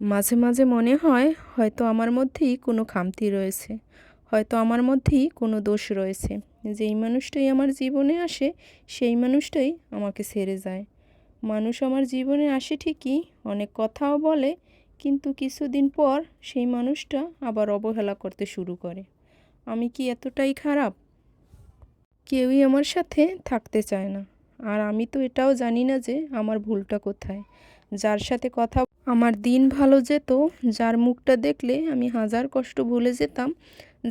মাঝে মাঝে মনে হয় হয়তো আমার মধ্যেই কোনো খামতি রয়েছে, হয়তো আমার মধ্যেই কোনো দোষ রয়েছে। যেই মানুষটাই আমার জীবনে আসে, সেই মানুষটাই আমাকে ছেড়ে যায়। মানুষ আমার জীবনে আসে ঠিকই, অনেক কথাও বলে, কিন্তু কিছুদিন পর সেই মানুষটা আবার অবহেলা করতে শুরু করে। আমি কি এতটাই খারাপ? কেউই আমার সাথে থাকতে চায় না। আর আমি তো এটাও জানি না যে আমার ভুলটা কোথায়। যার সাথে কথা আমার দিন ভালো যেত, যার মুখটা দেখলে আমি হাজার কষ্ট ভুলে যেতাম।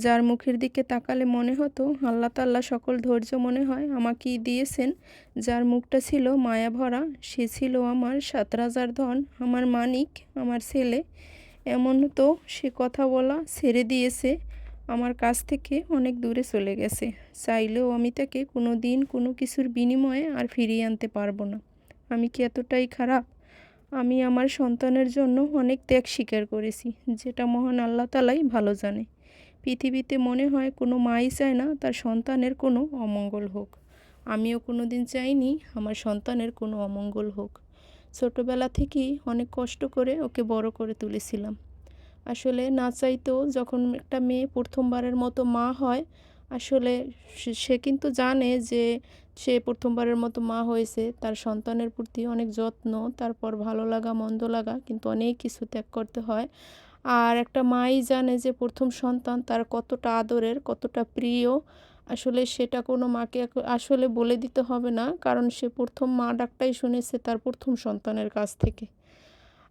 যার মুখের দিকে তাকালে মনে হতো, আল্লাহ তাল্লাহ সকল ধৈর্য মনে হয় আমাকেই দিয়েছেন। যার মুখটা ছিল মায়া ভরা, সে ছিল আমার সাত রাজার ধন, আমার মানিক, আমার ছেলে। এমন তো সে কথা বলা ছেড়ে দিয়েছে, আমার কাছ থেকে অনেক দূরে চলে গেছে। চাইলেও আমি তাকে কোনো দিন কোনো কিছুর বিনিময়ে আর ফিরিয়ে আনতে পারব না। আমি কি এতটাই খারাপ? আমি আমার সন্তানের জন্য অনেক ত্যাগ স্বীকার করেছি, যেটা মহান আল্লাহ তালাই ভালো জানে। পৃথিবীতে মনে হয় কোনো মাই চায় না তার সন্তানের কোনো অমঙ্গল হোক। আমিও কোনো দিন চাইনি আমার সন্তানের কোনো অমঙ্গল হোক। ছোটোবেলা থেকেই অনেক কষ্ট করে ওকে বড় করে তুলেছিলাম। আসলে না চাইতেও যখন একটা মেয়ে প্রথমবারের মতো মা হয় আসলে সে কিন্তু জানে যে সে প্রথমবারের মতো মা হয়েছে, তার সন্তানের প্রতি অনেক যত্ন, তারপর ভালো লাগা, মন্দ লাগা কিন্তু অনেক কিছু ত্যাগ করতে হয়। আর একটা মাই জানে যে প্রথম সন্তান তার কতটা আদরের, কতটা প্রিয়, আসলে সেটা কোনো মাকে আসলে বলে দিতে হবে না, কারণ সে প্রথম মা ডাকটাই শুনেছে তার প্রথম সন্তানের কাছ থেকে।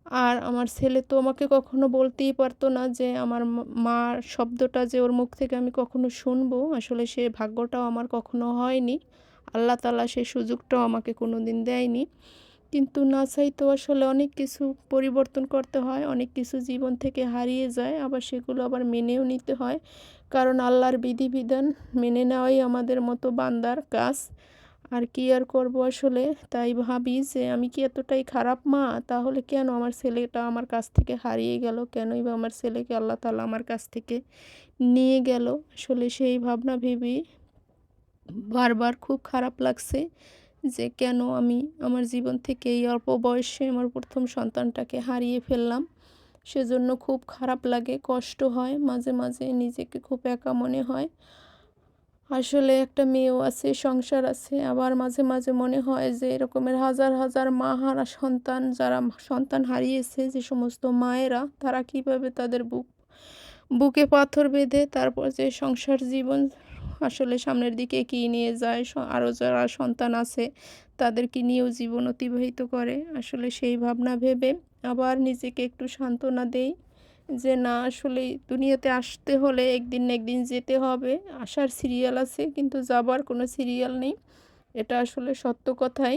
আর আমার ছেলে তো আমাকে কখনো বলতেই পারতো না যে আমার মা শব্দটা যে ওর মুখ থেকে আমি কখনো শুনব। আসলে সে ভাগ্যটাও আমার কখনো হয়নি। আল্লাহ তালা সে সুযোগটাও আমাকে কোনো দিন দেয়নি। কিন্তু না চাইতেও আসলে অনেক কিছু পরিবর্তন করতে হয়, অনেক কিছু জীবন থেকে হারিয়ে যায়, আবার সেগুলো আবার মেনেও নিতে হয়। কারণ আল্লাহর বিধিবিধান মেনে নেওয়াই আমাদের মতো বান্দার কাজ। আর কি আর করব আসলে? তাই ভাবি যে আমি কি এতটাই খারাপ মা? তাহলে কেন আমার ছেলেটা আমার কাছ থেকে হারিয়ে গেল? কেনই বা আমার ছেলেকে আল্লাহ তালা আমার কাছ থেকে নিয়ে গেল? আসলে সেই ভাবনা ভেবে বারবার খুব খারাপ লাগছে যে কেন আমি আমার জীবন থেকে এই অল্প বয়সে আমার প্রথম সন্তানটাকে হারিয়ে ফেললাম। সেজন্য খুব খারাপ লাগে, কষ্ট হয়, মাঝে মাঝে নিজেকে খুব একা মনে হয়। আসলে একটা মেয়েও আছে, সংসার আছে। আবার মাঝে মাঝে মনে হয় যে এরকমের হাজার হাজার মা হারা সন্তান যারা সন্তান হারিয়েছে যে সমস্ত মায়েরা, তারা কীভাবে তাদের বুক, বুকে পাথর বেঁধে তারপর যে সংসার জীবন আসলে সামনের দিকে এগিয়ে নিয়ে যায় আরও যারা সন্তান আছে তাদেরকে নিয়েও জীবন অতিবাহিত করে। আসলে সেই ভাবনা ভেবে আবার নিজেকে একটু সান্ত্বনা দেই। যে না আসলে দুনিয়াতে আসতে হলে একদিন না একদিন যেতে হবে। আসার সিরিয়াল আছে, কিন্তু যাবার কোনো সিরিয়াল নেই। এটা আসলে সত্য কথাই।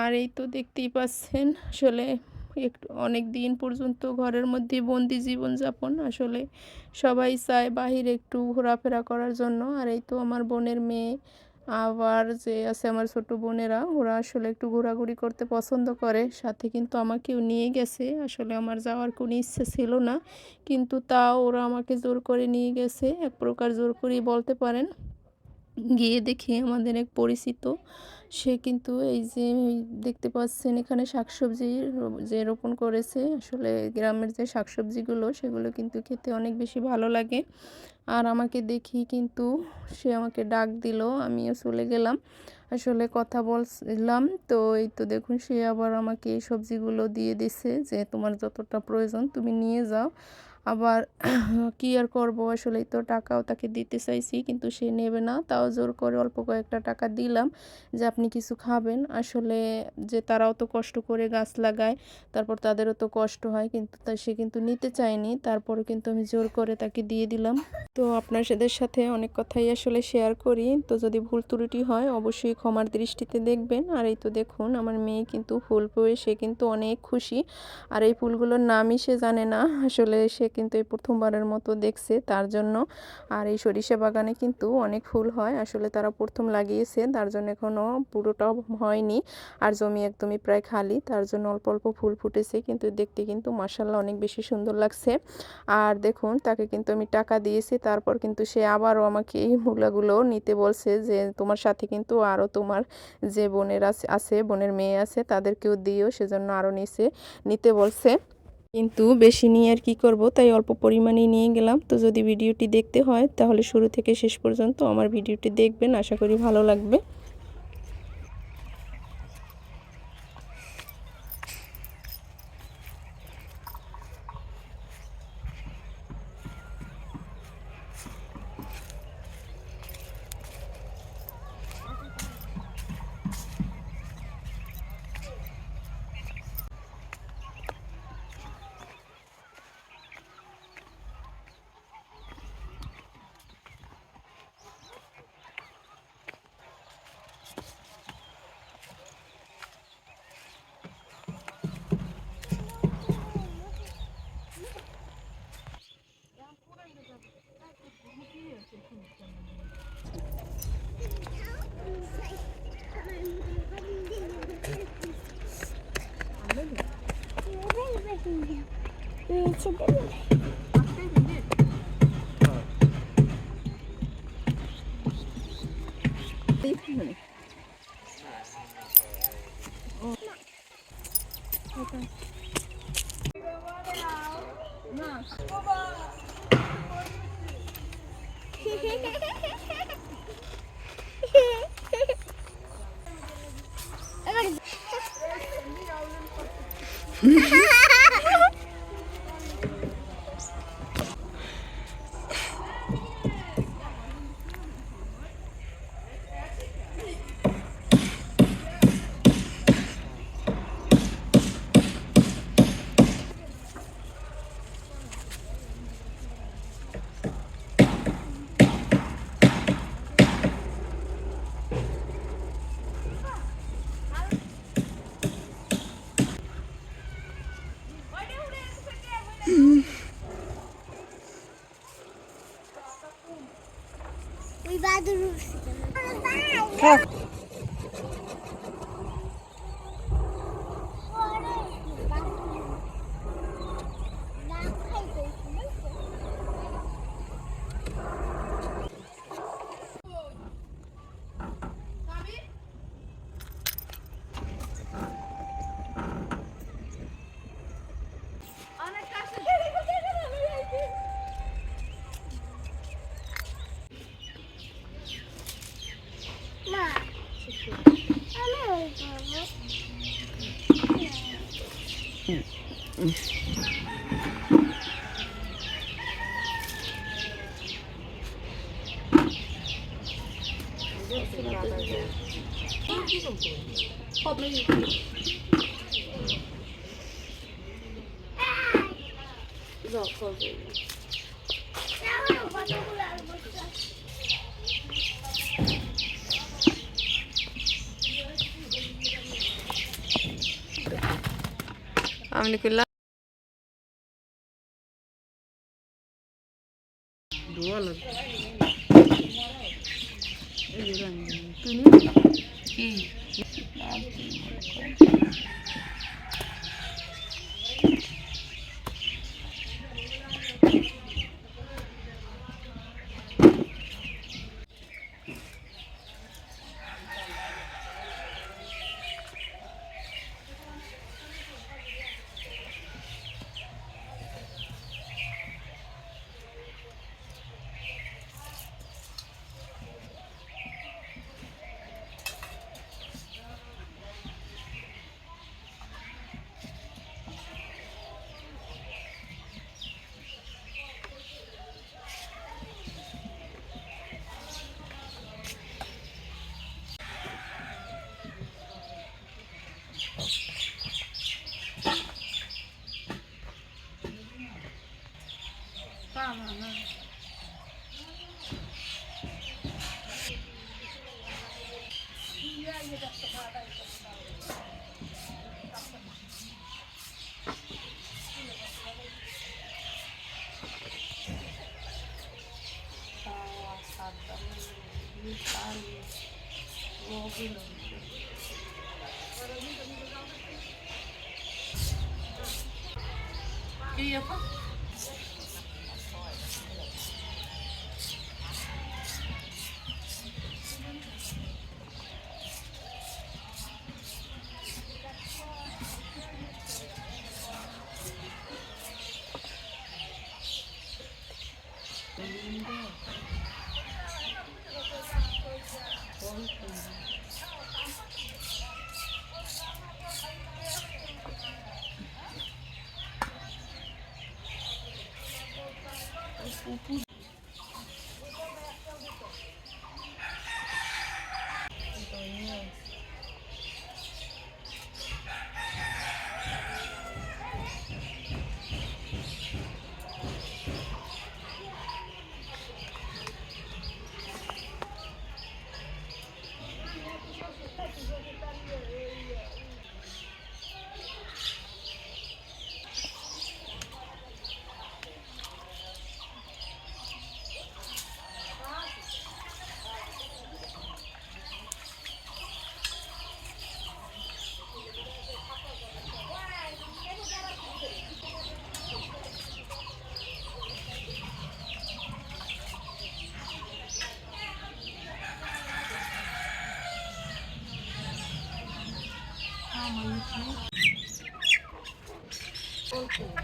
আর এই তো দেখতেই পাচ্ছেন, আসলে একটু অনেক দিন পর্যন্ত ঘরের মধ্যে বন্দি জীবনযাপন আসলে সবাই চায় বাহিরে একটু ঘোরাফেরা করার জন্য। আর এই তো আমার বোনের মেয়ে আবার যে আছে আমার ছোট বোনেরা, ওরা আসলে একটু ঘোরাঘুরি করতে পছন্দ করে। সাথে কিন্তু আমাকেও নিয়ে গেছে। আসলে আমার যাওয়ার কোনো ইচ্ছে ছিল না। কিন্তু তাও ওরা আমাকে জোর করে নিয়ে গেছে। এক প্রকার জোর করেই বলতে পারেন। গিয়ে দেখি আমাদের এক পরিচিত সে কিন্তু এই যে দেখতে পাচ্ছেন এখানে শাকসবজি যে রোপণ করেছে, আসলে গ্রামের যে শাকসবজিগুলো, সেগুলো কিন্তু খেতে অনেক বেশি ভালো লাগে। আর আমাকে দেখি কিন্তু সে আমাকে ডাক দিল, আমিও চলে গেলাম। আসলে কথা বলছিলাম, তো এই তো দেখুন সে আবার আমাকে এই সবজিগুলো দিয়ে দিছে যে, তোমার যতটা প্রয়োজন তুমি নিয়ে যাও। আবার কী আর করব? আসলে তো টাকাও তাকে দিতে চাইছি, কিন্তু সে নেবে না। তাও জোর করে অল্প কয়েকটা টাকা দিলাম যে আপনি কিছু খাবেন। আসলে যে তারাও তো কষ্ট করে গাছ লাগায়, তারপর তাদেরও তো কষ্ট হয়, কিন্তু তা সে কিন্তু নিতে চায়নি। তারপরে কিন্তু আমি জোর করে তাকে দিয়ে দিলাম। তো আপনার সাথে সাথে অনেক কথাই আসলে শেয়ার করি। তো যদি ভুল ত্রুটি হয়, অবশ্যই ক্ষমার দৃষ্টিতে দেখবেন। আর এই তো দেখুন, আমার মেয়ে কিন্তু ফুল পেয়ে সে কিন্তু অনেক খুশি। আর এই ফুলগুলোর নামই সে জানে না। আসলে সে কিন্তু এই প্রথমবারের মতো দেখছে তার জন্য। আর এই সরিষা বাগানে কিন্তু অনেক ফুল হয়, আসলে তারা প্রথম লাগিয়েছে, তার জন্য এখনও পুরোটাও হয়নি। আর জমি একদমই প্রায় খালি, তার জন্য অল্প অল্প ফুল ফুটেছে, কিন্তু দেখতে কিন্তু মাসাল্লাহ অনেক বেশি সুন্দর লাগছে। আর দেখুন, তাকে কিন্তু আমি টাকা দিয়েছি, তারপর কিন্তু সে আবারও আমাকে এই মূলাগুলো নিতে বলছে যে, তোমার সাথে কিন্তু আরও তোমার যে বোনের আছে বোনের মেয়ে আছে, তাদেরকেও দিও, সেজন্য আরও নিচে নিতে বলছে। কিন্তু বেশি নিয়ে আর কি করব, তাই অল্প পরিমাণেই নিয়ে গেলাম। তো যদি ভিডিওটি দেখতে হয়, তাহলে শুরু থেকে শেষ পর্যন্ত আমার ভিডিওটি দেখবেন, আশা করি ভালো লাগবে। 你看看嘞嗯好的好的爸嘿嘿嘿嘿嘿嘿 না Amin, kulah dua lagi. 看完了 বসতে Okay.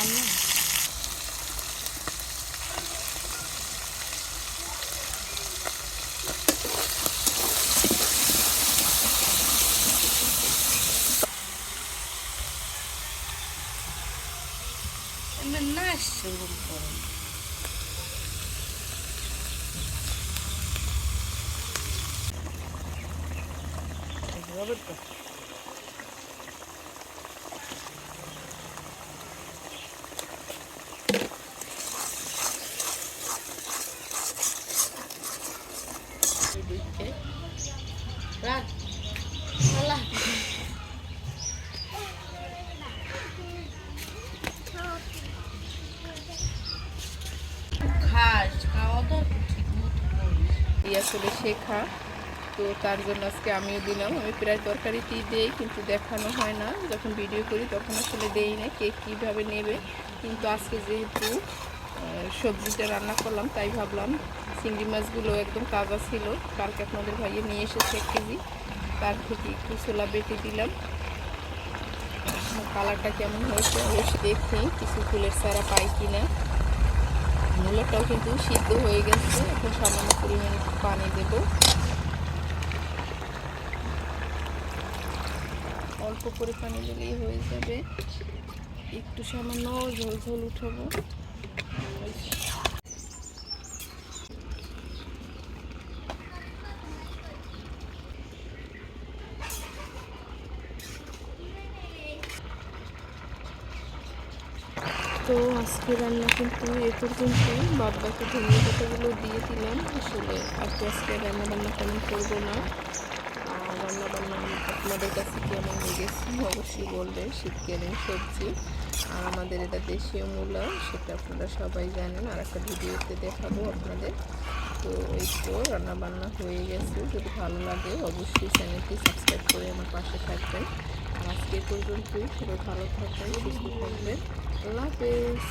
আমি করলাম আমার না আসছে ওরকম গরম রবের তো রাখ আল্লাহ খাস খাওয়া তো ঠিক মতো করিস এই শেখা তো তার জন্য আজকে আমিও দিলাম। আমি প্রায় তরকারিতেই দেই, কিন্তু দেখানো হয় না। যখন ভিডিও করি তখন আসলে দেই না কে কীভাবে নেবে। কিন্তু আজকে যেহেতু সবজিটা রান্না করলাম, তাই ভাবলাম চিংড়ি মাছগুলো একদম তাজা ছিল। কালকে আপনাদের ভাইয়ে নিয়ে এসেছে এক কেজি। তার থেকে একটু ছোলা বেটে দিলাম। কালারটা কেমন হয়েছে অবশ্যই দেখি। কিছু ফুলের সারা পাই কিনা। মূলাটাও কিন্তু সিদ্ধ হয়ে গেছে। এখন সামান্য পরিমাণে পানি দেব। অল্প করে পানি দিলেই হয়ে যাবে। একটু সামান্য ঝোল ঝোল উঠাবো তো আজকে রান্না কিন্তু এ পর্যন্ত বাদ বাকি ধনিয়া পাতাগুলো দিয়ে দিলাম। আসলে আজকে আজকে রান্না বান্না তেমন করব না। রান্না বান্না আপনাদের কাছে কেমন লেগেছে অবশ্যই বলবেন। শীতকালীন সবজি। আর আমাদের এটা দেশীয় মূলা, সেটা আপনারা সবাই জানেন। আর একটা ভিডিওতে দেখাবো আপনাদের। তো এই তো রান্না বান্না হয়ে গেছে। যদি ভালো লাগে অবশ্যই চ্যানেলটি সাবস্ক্রাইব করে আমার পাশে থাকবেন। আজকে পর্যন্তই। সবাই ভালো থাকবেন, সুস্থ থাকবেন। আল্লাহ হাফেজ